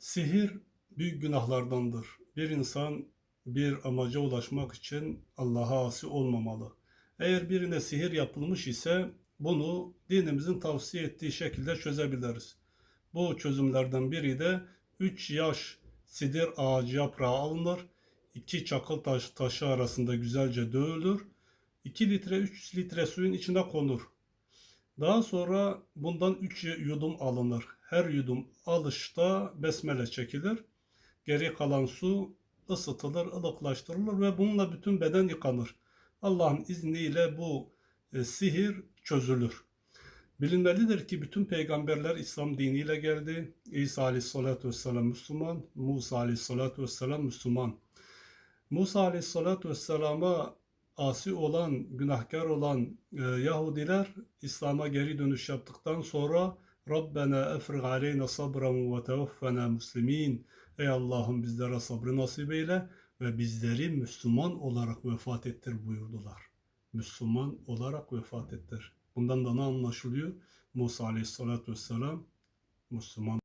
Sihir büyük günahlardandır. Bir insan bir amaca ulaşmak için Allah'a asi olmamalı. Eğer birine sihir yapılmış ise bunu dinimizin tavsiye ettiği şekilde çözebiliriz. Bu çözümlerden biri de 3 yaş sidir ağacı yaprağı alınır. 2 çakıl taş, taşı arasında güzelce dövülür. 2 litre 3 litre suyun içine konur. Daha sonra bundan 3 yudum alınır. Her yudum alışta besmele çekilir. Geri kalan su ısıtılır, ılıklaştırılır ve bununla bütün beden yıkanır. Allah'ın izniyle bu e, sihir çözülür. Bilinmelidir ki bütün peygamberler İslam diniyle geldi. İsa aleyhissalatü vesselam Müslüman, Musa aleyhissalatü vesselam Müslüman. Musa aleyhissalatü vesselama asi olan, günahkar olan e, Yahudiler İslam'a geri dönüş yaptıktan sonra Rabbena efrig aleyna sabran ve tevaffena muslimin. Ey Allah'ım bizlere sabrı nasip eyle ve bizleri Müslüman olarak vefat ettir buyurdular. Müslüman olarak vefat ettir. Bundan da ne anlaşılıyor? Musa aleyhissalatü vesselam Müslüman